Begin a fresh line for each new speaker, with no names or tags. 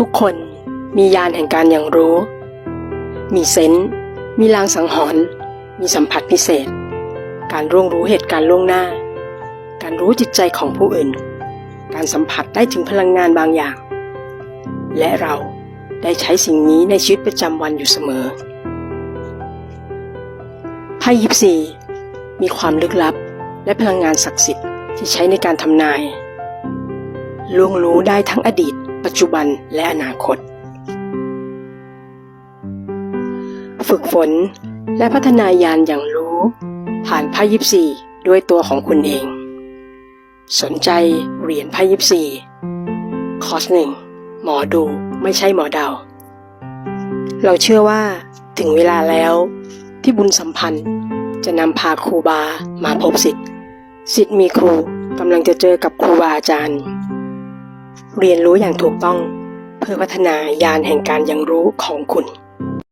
ทุกคนมียานแห่งการอย่างรู้ มีเซนส์มีลางสังหรณ์มีสัมผัสพิเศษ การร่วงรู้เหตุการณ์ล่วงหน้า การรู้จิตใจของผู้อื่น การสัมผัสได้ถึงพลังงานบางอย่าง และเราได้ใช้สิ่งนี้ในชีวิตประจำวันอยู่เสมอไพ่ยิปซีมีความลึกลับและพลังงานศักดิ์สิทธิ์ที่ใช้ในการทำนายล่วงรู้ได้ทั้งอดีต ปัจจุบันและอนาคต ฝึกฝนและพัฒนายานอย่างรู้ ผ่านไพ่ยิปซีด้วยตัวของคุณเอง สนใจเหรียญไพ่ยิปซีคอร์สหนึ่งหมอดูไม่ใช่หมอเดา เราเชื่อว่าถึงเวลาแล้วที่บุญสัมพันธ์จะนำพาครูบามาพบสิทธิ์สิทธิ์มีครูกำลังจะเจอกับครูบาอาจารย์ เรียนรู้อย่างถูกต้อง เพื่อพัฒนายานแห่งการยังรู้ของคุณ